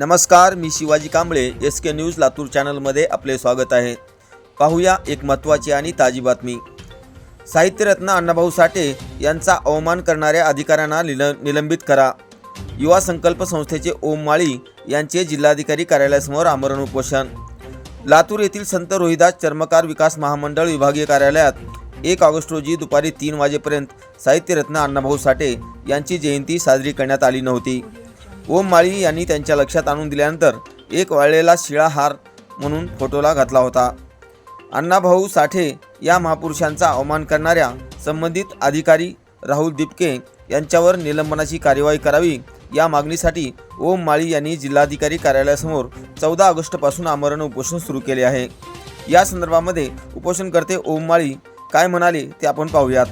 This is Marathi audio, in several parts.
नमस्कार मी Shivaji Kamble S K news Latur चॅनलमध्ये आपले स्वागत आहे. पाहूया एक महत्त्वाची आणि ताजी बातमी. साहित्यरत्न अण्णाभाऊ साठे यांचा अवमान करणाऱ्या अधिकाऱ्यांना निल निलंबित करा. युवा संकल्प संस्थेचे ओम माळी यांचे जिल्हाधिकारी कार्यालयासमोर आमरण उपोषण. लातूर येथील संत रोहिदास चर्मकार विकास महामंडळ विभागीय कार्यालयात एक ऑगस्ट रोजी दुपारी तीन वाजेपर्यंत साहित्यरत्न अण्णाभाऊ साठे यांची जयंती साजरी करण्यात आली नव्हती. ओम माळी यांनी त्यांच्या लक्षात आणून दिल्यानंतर एक वाळलेला शिळा हार म्हणून फोटोला घातला होता. अण्णाभाऊ साठे या महापुरुषांचा अवमान करणाऱ्या संबंधित अधिकारी राहुल दिपके यांच्यावर निलंबनाची कार्यवाही करावी या मागणीसाठी ओम माळी यांनी जिल्हाधिकारी कार्यालयासमोर चौदा ऑगस्टपासून आमरण उपोषण सुरू केले आहे. या संदर्भामध्ये उपोषणकर्ते ओम माळी काय म्हणाले ते आपण पाहूयात.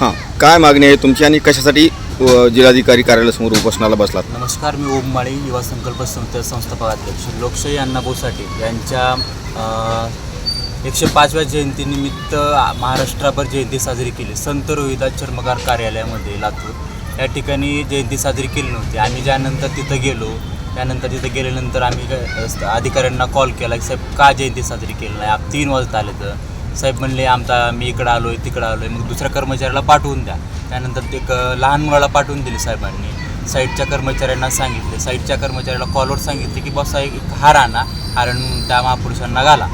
हां काय मागणी आहे तुमची आणि कशासाठी जिल्हाधिकारी कार्यालयासमोर उपोषणाला बसलात. नमस्कार मी ओम माळी युवा संकल्प संस्थे संस्थापक अध्यक्ष. लोकशाही अण्णाभाऊ साठे यांच्या एकशे पाचव्या जयंतीनिमित्त महाराष्ट्राभर जयंती साजरी केली. संत रोहिदास चर्मकार कार्यालयामध्ये लातूर. या ठिकाणी जयंती साजरी केली नव्हती. आम्ही ज्यानंतर तिथं गेलो त्यानंतर तिथं गेल्यानंतर आम्ही अधिकाऱ्यांना कॉल केला की साहेब का जयंती साजरी केली नाही? आप तीन वाजता आले तर. साहेब म्हणले आमचा मी इकडं आलो आहे तिकडं आलो आहे मग दुसऱ्या कर्मचाऱ्याला पाठवून द्या. त्यानंतर ते एक लहान मुलाला पाठवून दिले साहेबांनी. साईडच्या कर्मचाऱ्यांना सांगितले. साईडच्या कर्मचाऱ्याला कॉलवर सांगितले की बस एक हार आणा. कारण त्या महापुरुषांना घाला.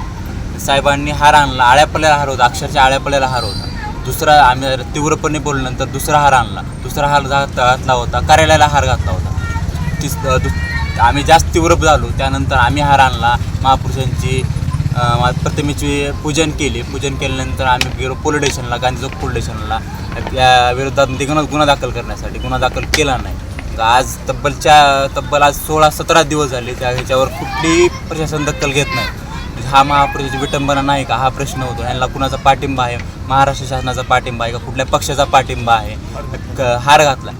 साहेबांनी हार आणला. आळ्यापल्याला हार होता. अक्षरशः आळ्यापल्याला हार होता. दुसरा आम्ही तीव्रपणे बोलल्यानंतर दुसरा हार आणला. दुसरा हार घातला होता. कार्यालयाला हार घातला होता. तिस आम्ही जास्त तीव्र झालो. त्यानंतर आम्ही हार आणला. महापुरुषांची प्रतिमेचे पूजन केले. पूजन केल्यानंतर आम्ही गेलो पोलीस स्टेशनला गांधी चौक पोलीस स्टेशनला. या विरोधात गुन्हा गुन्हा दाखल करण्यासाठी. गुन्हा दाखल केला नाही. आज तब्बलच्या तब्बल आज सोळा सतरा दिवस झाले त्या ह्याच्यावर कुठलीही प्रशासन दखल घेत नाही. म्हणजे हा महापुरुषाची विटंबना नाही का? हा प्रश्न होतो. ह्यांना कुणाचा पाठिंबा आहे? महाराष्ट्र शासनाचा पाठिंबा आहे का? कुठल्या पक्षाचा पाठिंबा आहे? हार घातला.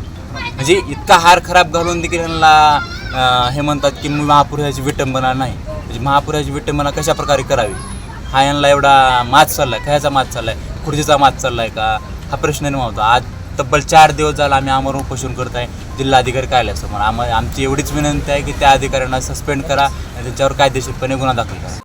म्हणजे इतका हार खराब घालून देखील ह्यांना हे म्हणतात की महापुरुषाची विटंबना नाही. म्हणजे महापुरुषाची विटंबना कशा प्रकारे करावी? हा यांना एवढा मात चालला आहे खायचा मात चालला आहे खुर्चीचा मात चालला आहे का? हा प्रश्न निर्माण होतो. आज तब्बल चार दिवस झाला आम्ही आमरण उपोषण करत आहे. जिल्हाधिकारी कार्यालयासमोर. आम आमची एवढीच विनंती आहे की त्या अधिकाऱ्यांना सस्पेंड करा आणि त्यांच्यावर कायदेशीरपणे गुन्हा दाखल करा.